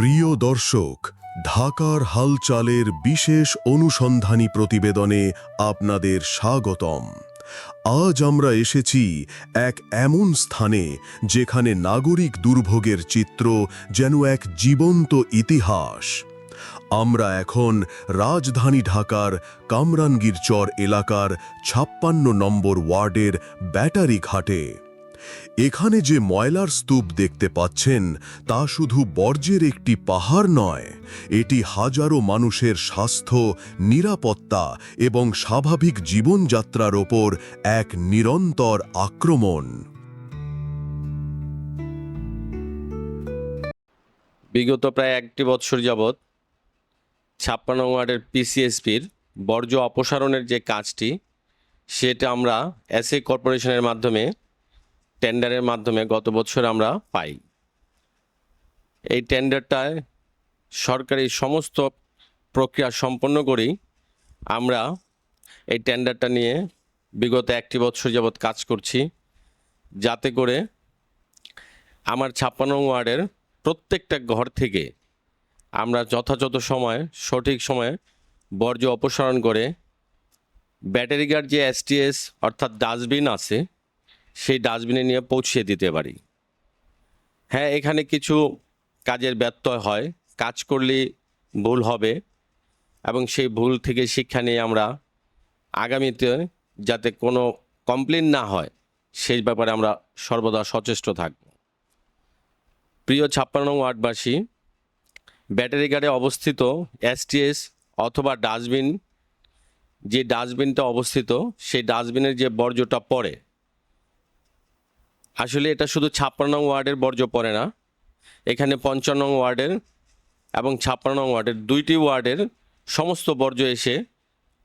প্রিয় দর্শক, ঢাকার হালচালের বিশেষ অনুসন্ধানী প্রতিবেদনে আপনাদের স্বাগতম। আজ আমরা এসেছি এক এমন স্থানে যেখানে নাগরিক দুর্ভোগের চিত্র যেন এক জীবন্ত ইতিহাস। আমরা এখন রাজধানী ঢাকার কামরানগীর চর এলাকার ছাপ্পান্ন নম্বর ওয়ার্ডের ব্যাটারি ঘাটে। এখানে যে ময়লার স্তূপ দেখতে পাচ্ছেন, তা শুধু বর্জ্যের একটি পাহাড় নয়। এটি হাজারো মানুষের স্বাস্থ্য, নিরাপত্তা এবং স্বাভাবিক জীবনযাত্রার ওপর এক নিরন্তর আক্রমণ। বিগত প্রায় একটি বৎসর যাবৎ ছাপ্পান্ন ওয়ার্ডের পিসিএসপির বর্জ্য অপসারণের যে কাজটি, সেটা আমরা এসএ কর্পোরেশনের মাধ্যমে টেন্ডারের মাধ্যমে গত বছর আমরা পাই। এই টেন্ডারটায় সরকারি সমস্ত প্রক্রিয়া সম্পন্ন করি। আমরা এই টেন্ডারটা নিয়ে বিগত একটি বছর যাবৎ কাজ করছি। যাতে করে আমার ছাপ্পান্ন ওয়ার্ডের প্রত্যেকটা ঘর থেকে আমরা যথাযথ সময়, সঠিক সময়ে বর্জ্য অপসারণ করে ব্যাটারি গার্ড যে এসটিএস অর্থাৎ ডাস্টবিন আছে সেই ডাস্টবিনে নিয়ে পৌঁছিয়ে দিতে পারি। হ্যাঁ এখানে কিছু কাজের ব্যত্যয় হয়। কাজ করলে ভুল হবে এবং সেই ভুল থেকে শিক্ষা নিয়ে আমরা আগামীতে যাতে কোনো কমপ্লেন না হয়, সেই ব্যাপারে আমরা সর্বদা সচেষ্ট থাকব। প্রিয় ছাপ্পান্ন ওয়ার্ডবাসী, ব্যাটারি গার্ডে অবস্থিত এসটিএস অথবা ডাস্টবিন, যে ডাস্টবিনটা অবস্থিত, সেই ডাস্টবিনের যে বর্জ্যটা পড়ে আসলে এটা শুধু ছাপ্পান্ন ওয়ার্ডের বর্জ্য পড়ে না। এখানে পঞ্চান্ন ওয়ার্ডের এবং ছাপ্পান্ন ওয়ার্ডের দুইটি ওয়ার্ডের সমস্ত বর্জ্য এসে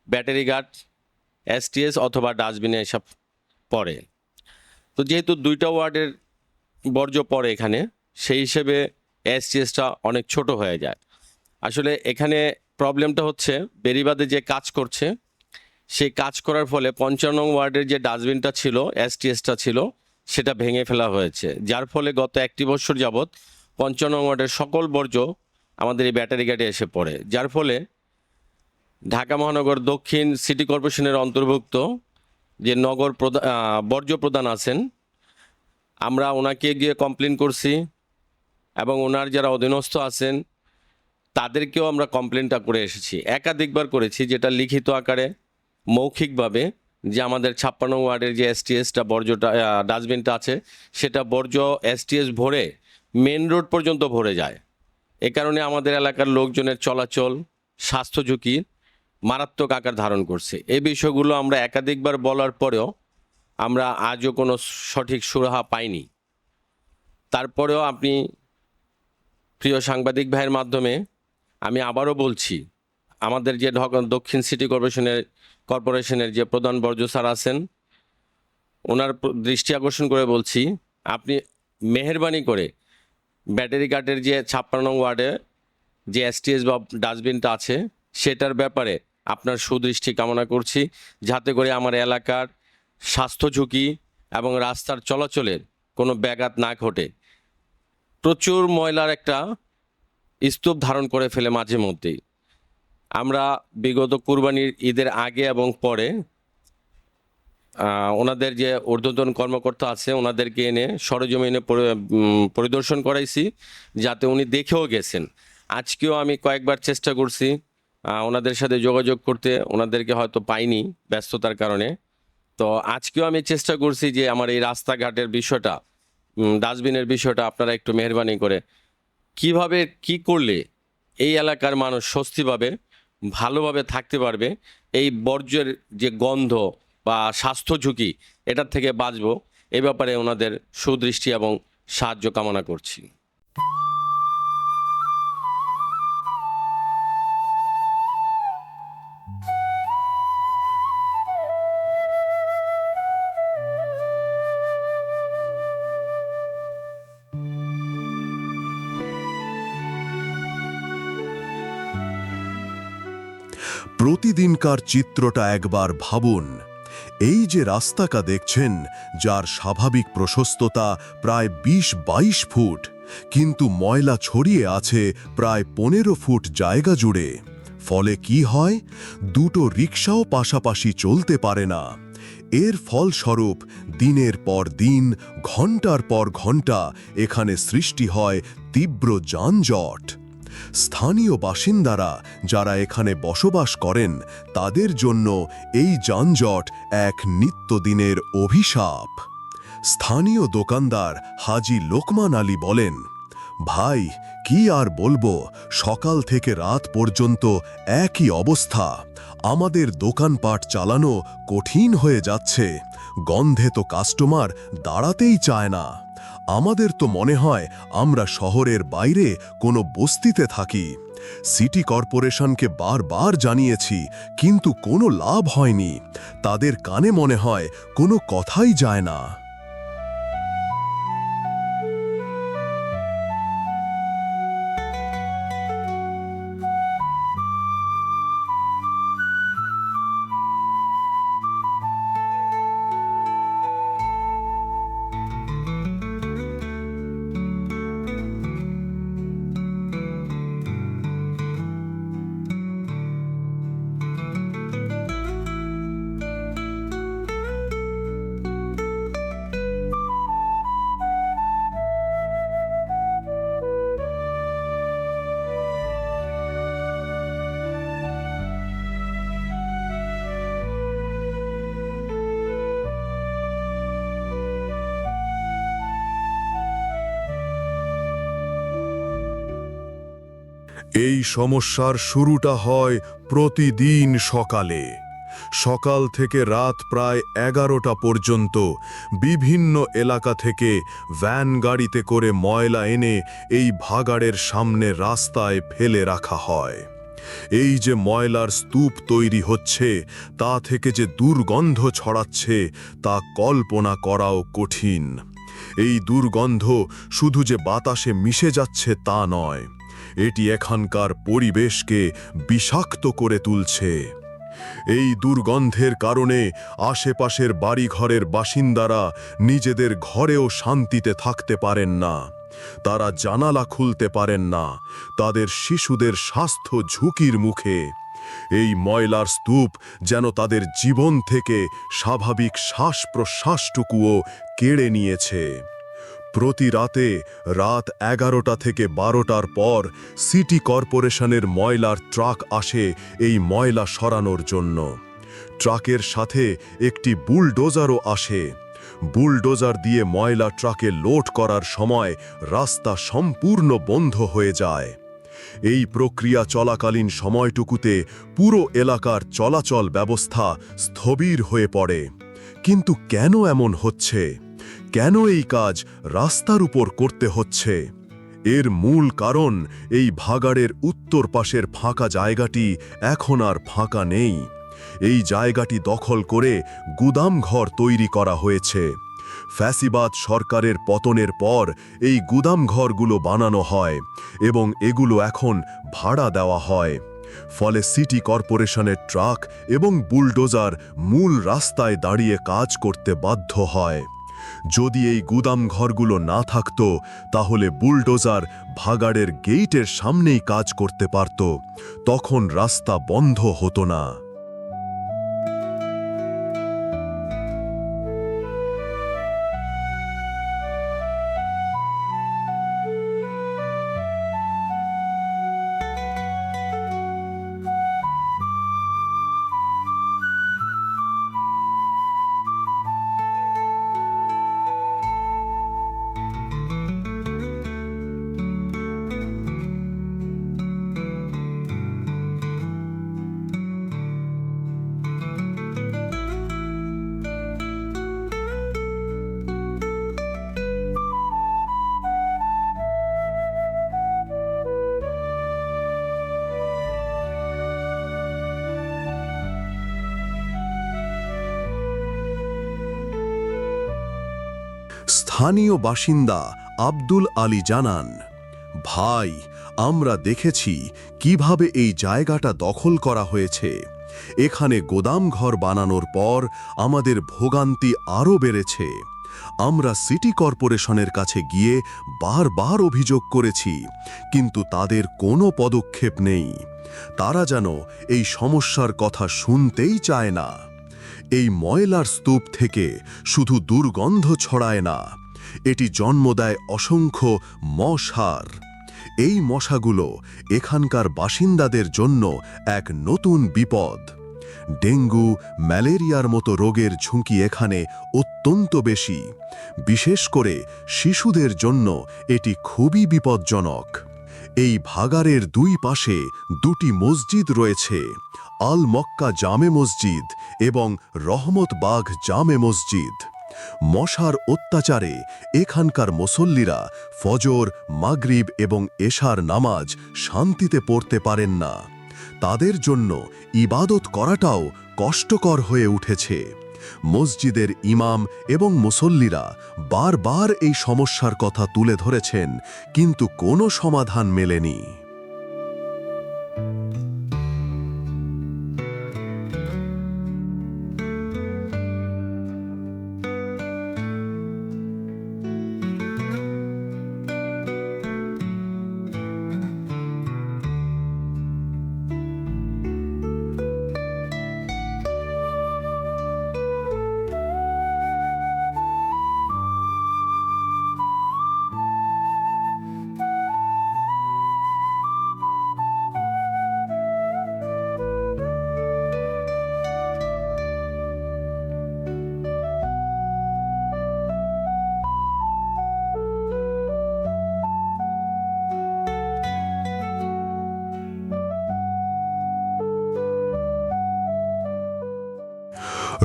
ব্যাটারি গার্ড এসটিএস অথবা ডাস্টবিনে এসব পড়ে। তো যেহেতু দুইটা ওয়ার্ডের বর্জ্য পড়ে এখানে, সেই হিসেবে এসটিএসটা অনেক ছোট হয়ে যায়। আসলে এখানে প্রবলেমটা হচ্ছে বেরিবাদে যে কাজ করছে সেই কাজ করার ফলে পঞ্চান্ন ওয়ার্ডের যে ডাস্টবিনটা ছিল এসটিএসটা ছিল সেটা ভেঙে ফেলা হয়েছে। যার ফলে গত একটি বছর যাবৎ পঞ্চান্ন ওয়ার্ডের সকল বর্জ্য আমাদের এই ব্যাটারি গাড়ি এসে পড়ে। যার ফলে ঢাকা মহানগর দক্ষিণ সিটি কর্পোরেশনের অন্তর্ভুক্ত যে নগর প্রধান বর্জ্য প্রধান আছেন, আমরা ওনাকে গিয়ে কমপ্লেন করছি এবং ওনার যারা অধীনস্থ আছেন, তাদেরকেও আমরা কমপ্লেনটা করে এসেছি। একাধিকবার করেছি, যেটা লিখিত আকারে, মৌখিকভাবে যে আমাদের ছাপ্পান্ন ওয়ার্ডের যে এসটিএসটা বর্জ্যটা ডাস্টবিনটা আছে, সেটা বর্জ্য এসটিএস ভরে মেন রোড পর্যন্ত ভরে যায়। এ কারণে আমাদের এলাকার লোকজনের চলাচল স্বাস্থ্য ঝুঁকি মারাত্মক আকার ধারণ করছে। এই বিষয়গুলো আমরা একাধিকবার বলার পরেও আমরা আজও কোনো সঠিক সুরাহা পাইনি। তারপরেও আপনি প্রিয় সাংবাদিক ভাইয়ের মাধ্যমে আমি আবারও বলছি আমাদের যে দক্ষিণ সিটি কর্পোরেশনের কর্পোরেশনের যে প্রধান বর্জ্য স্যার আছেন, ওনার দৃষ্টি আকর্ষণ করে বলছি, আপনি মেহরবানি করে ব্যাটারি কার্ডের যে ছাপ্পান্ন ওয়ার্ডে যে এসটিএস বা ডাস্টবিনটা আছে, সেটার ব্যাপারে আপনার সুদৃষ্টি কামনা করছি, যাতে করে আমার এলাকার স্বাস্থ্য ঝুঁকি এবং রাস্তার চলাচলের কোনো ব্যাঘাত না ঘটে। প্রচুর ময়লার একটা স্তূপ ধারণ করে ফেলে মাঝে মধ্যেই। আমরা বিগত কুরবানির ঈদের আগে এবং পরে ওনাদের যে ঊর্ধ্বতন কর্মকর্তা আছে, ওনাদেরকে এনে সরজমিনে পরি- পরিদর্শন করাইছি, যাতে উনি দেখেও গেছেন। আজকেও আমি কয়েকবার চেষ্টা করছি ওনাদের সাথে যোগাযোগ করতে, ওনাদেরকে হয়তো পাইনি ব্যস্ততার কারণে। তো আজকেও আমি চেষ্টা করছি যে আমার এই রাস্তাঘাটের বিষয়টা ডাস্টবিনের বিষয়টা আপনারা একটু মেহরবানি করে, কীভাবে, কি করলে এই এলাকার মানুষ স্বস্তি পাবে ভালোভাবে থাকতে পারবে, এই বর্জ্যের যে গন্ধ বা স্বাস্থ্য ঝুঁকি, এটার থেকে বাঁচব। এ ব্যাপারে ওনাদের সুদৃষ্টি এবং সাহায্য কামনা করছি। প্রতিদিনকার চিত্রটা একবার ভাবুন। এই যে রাস্তাটা দেখছেন, যার স্বাভাবিক প্রশস্ততা প্রায় ২০ ফুট, কিন্তু ময়লা ছড়িয়ে আছে প্রায় পনেরো ফুট জায়গা জুড়ে। ফলে কি হয়? দুটো রিক্সাও পাশাপাশি চলতে পারে না। এর ফলস্বরূপ দিনের পর দিন, ঘণ্টার পর ঘণ্টা এখানে সৃষ্টি হয় তীব্র যানজট। স্থানীয় বাসিন্দারা যারা এখানে বসবাস করেন, তাদের জন্য এই যানজট এক নিত্যদিনের অভিশাপ। স্থানীয় দোকানদার হাজি লোকমান আলী বলেন, ভাই, কি আর বলব, সকাল থেকে রাত পর্যন্ত একই অবস্থা। আমাদের দোকানপাট চালানো কঠিন হয়ে যাচ্ছে। গন্ধে তো কাস্টমার দাঁড়াতেই চায় না। আমাদের তো মনে হয় আমরা শহরের বাইরে কোনো বস্তিতে থাকি। সিটি কর্পোরেশনকে বারবার জানিয়েছি, কিন্তু কোনো লাভ হয়নি। তাদের কানে মনে হয় কোনো কথাই যায় না। এই সমস্যার শুরুটা হয় প্রতিদিন সকালে। সকাল থেকে রাত প্রায় এগারোটা পর্যন্ত বিভিন্ন এলাকা থেকে ভ্যান গাড়িতে করে ময়লা এনে এই ভাগাড়ের সামনে রাস্তায় ফেলে রাখা হয়। এই যে ময়লার স্তূপ তৈরি হচ্ছে, তা থেকে যে দুর্গন্ধ ছড়াচ্ছে, তা কল্পনা করাও কঠিন। এই দুর্গন্ধ শুধু যে বাতাসে মিশে যাচ্ছে তা নয় এটি এখানকার পরিবেশকে বিষাক্ত করে তুলছে। এই দুর্গন্ধের কারণে আশেপাশের বাড়িঘরের বাসিন্দারা নিজেদের ঘরেও শান্তিতে থাকতে পারেন না। তারা জানালা খুলতে পারেন না। তাদের শিশুদের স্বাস্থ্য ঝুঁকির মুখে। এই ময়লার স্তূপ যেন তাদের জীবন থেকে স্বাভাবিক শ্বাস প্রশ্বাসটুকুও কেড়ে নিয়েছে। প্রতি রাতে রাত এগারোটা থেকে বারোটার পর সিটি কর্পোরেশনের ময়লার ট্রাক আসে এই ময়লা সরানোর জন্য। ট্রাকের সাথে একটি বুলডোজারও আসে। বুলডোজার দিয়ে ময়লা ট্রাকে লোড করার সময় রাস্তা সম্পূর্ণ বন্ধ হয়ে যায়। এই প্রক্রিয়া চলাকালীন সময়টুকুতে পুরো এলাকার চলাচল ব্যবস্থা স্থবির হয়ে পড়ে। কিন্তু কেন এমন হচ্ছে? কেন এই কাজ রাস্তার উপর করতে হচ্ছে? এর মূল কারণ এই ভাগাড়ের উত্তর পাশের ফাঁকা জায়গাটি এখন আর ফাঁকা নেই। এই জায়গাটি দখল করে গুদামঘর তৈরি করা হয়েছে। ফ্যাসিবাদ সরকারের পতনের পর এই গুদামঘরগুলো বানানো হয় এবং এগুলো এখন ভাড়া দেওয়া হয়। ফলে সিটি কর্পোরেশনের ট্রাক এবং বুলডোজার মূল রাস্তায় দাঁড়িয়ে কাজ করতে বাধ্য হয়। যদি এই গুদাম ঘরগুলো না থাকত, তাহলে বুলডোজার ভাগাড়ের গেইটের সামনেই কাজ করতে পারত। তখন রাস্তা বন্ধ হতো না। স্থানীয় বাসিন্দা আব্দুল আলী জানান, ভাই, আমরা দেখেছি কীভাবে এই জায়গাটা দখল করা হয়েছে। এখানে গোদামঘর বানানোর পর আমাদের ভোগান্তি আরও বেড়েছে। আমরা সিটি কর্পোরেশনের কাছে গিয়ে বারবার অভিযোগ করেছি, কিন্তু তাদের কোনো পদক্ষেপ নেই। তারা যেন এই সমস্যার কথা শুনতেই চায় না। এই ময়লার স্তূপ থেকে শুধু দুর্গন্ধ ছড়ায় না। এটি জন্ম দেয় অসংখ্য মশার। এই মশাগুলো এখানকার বাসিন্দাদের জন্য এক নতুন বিপদ। ডেঙ্গু, ম্যালেরিয়ার মতো রোগের ঝুঁকি এখানে অত্যন্ত বেশি। বিশেষ করে শিশুদের জন্য এটি খুবই বিপজ্জনক। এই ভাগারের দুই পাশে দুটি মসজিদ রয়েছে, আল মক্কা জামে মসজিদ এবং রহমত বাগ জামে মসজিদ। মশার অত্যাচারে এখানকার মুসল্লিরা ফজর, মাগরিব এবং এশার নামাজ শান্তিতে পড়তে পারেন না। তাদের জন্য ইবাদত করাটাও কষ্টকর হয়ে উঠেছে। মসজিদের ইমাম এবং মুসল্লিরা বারবার এই সমস্যার কথা তুলে ধরেছেন, কিন্তু কোনো সমাধান মেলেনি।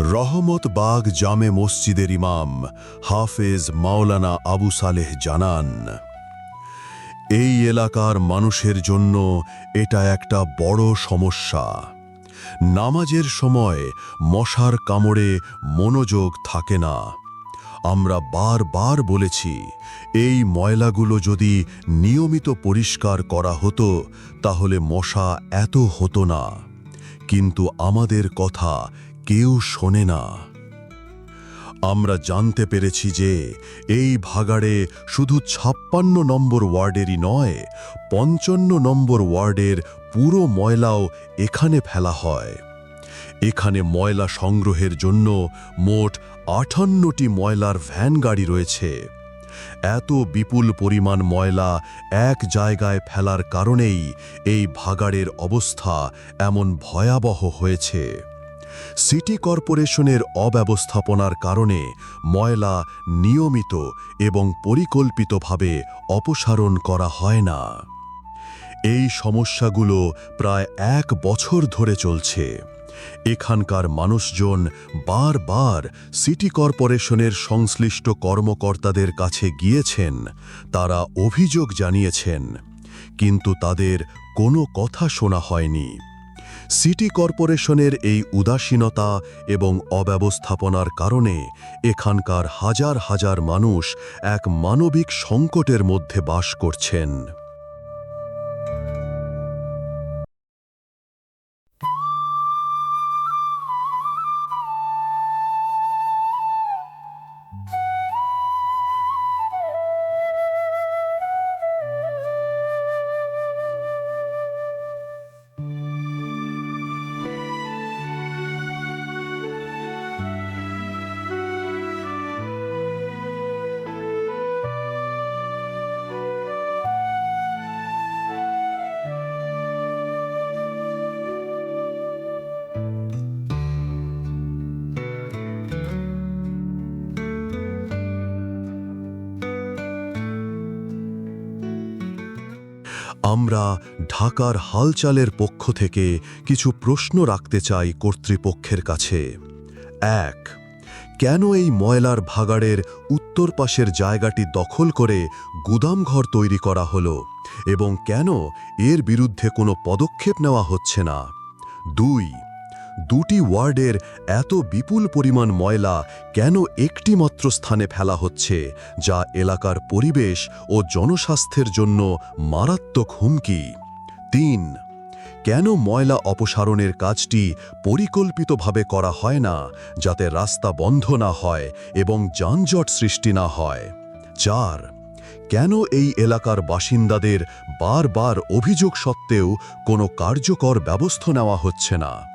রহমত বাগ জামে মসজিদের ইমাম হাফেজ মাওলানা আবু সালেহ জানান, এই এলাকার মানুষের জন্য এটা একটা বড় সমস্যা। নামাজের সময় মশার কামড়ে মনোযোগ থাকে না। আমরা বারবার বলেছি, এই ময়লাগুলো যদি নিয়মিত পরিষ্কার করা হতো, তাহলে মশা এত হতো না। কিন্তু আমাদের কথা কেউ শোনে না। আমরা জানতে পেরেছি যে এই ভাগাড়ে শুধু ছাপ্পান্ন নম্বর ওয়ার্ডেরই নয়, পঞ্চান্ন নম্বর ওয়ার্ডের পুরো ময়লাও এখানে ফেলা হয়। এখানে ময়লা সংগ্রহের জন্য মোট আটান্নটি ময়লার ভ্যান গাড়ি রয়েছে। এত বিপুল পরিমাণ ময়লা এক জায়গায় ফেলার কারণেই এই ভাগাড়ের অবস্থা এমন ভয়াবহ হয়েছে। সিটি কর্পোরেশনের অব্যবস্থাপনার কারণে ময়লা নিয়মিত এবং পরিকল্পিতভাবে অপসারণ করা হয় না। এই সমস্যাগুলো প্রায় এক বছর ধরে চলছে। এখানকার মানুষজন বারবার সিটি কর্পোরেশনের সংশ্লিষ্ট কর্মকর্তাদের কাছে গিয়েছেন, তারা অভিযোগ জানিয়েছেন, কিন্তু তাদের কোনো কথা শোনা হয়নি। সিটি কর্পোরেশনের এই উদাসীনতা এবং অব্যবস্থাপনার কারণে এখানকার হাজার হাজার মানুষ এক মানবিক সংকটের মধ্যে বাস করছেন। আমরা ঢাকার হালচালের পক্ষ থেকে কিছু প্রশ্ন রাখতে চাই কর্তৃপক্ষের কাছে। এক, কেন এই ময়লার ভাগাড়ের উত্তর পাশের জায়গাটি দখল করে গুদামঘর তৈরি করা হলো এবং কেন এর বিরুদ্ধে কোনো পদক্ষেপ নেওয়া হচ্ছে না? দুই দুটি ওয়ার্ডের এত বিপুল পরিমাণ ময়লা কেন একটি মাত্র স্থানে ফেলা হচ্ছে, যা এলাকার পরিবেশ ও জনস্বাস্থ্যের জন্য মারাত্মক হুমকি? তিন, কেন ময়লা অপসারণের কাজটি পরিকল্পিতভাবে করা হয় না, যাতে রাস্তা বন্ধ না হয় এবং যানজট সৃষ্টি না হয়? চার, কেন এই এলাকার বাসিন্দাদের বারবার অভিযোগ সত্ত্বেও কোনো কার্যকর ব্যবস্থা নেওয়া হচ্ছে না?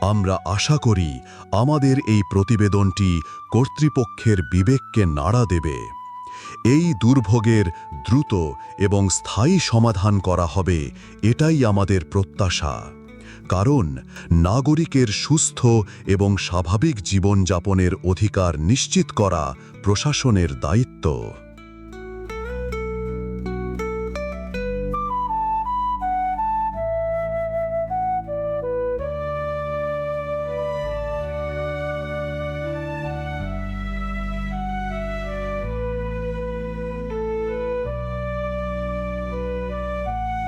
আমরা আশা করি আমাদের এই প্রতিবেদনটি কর্তৃপক্ষের বিবেককে নাড়া দেবে। এই দুর্ভোগের দ্রুত এবং স্থায়ী সমাধান করা হবে, এটাই আমাদের প্রত্যাশা। কারণ নাগরিকের সুস্থ এবং স্বাভাবিক জীবনযাপনের অধিকার নিশ্চিত করা প্রশাসনের দায়িত্ব।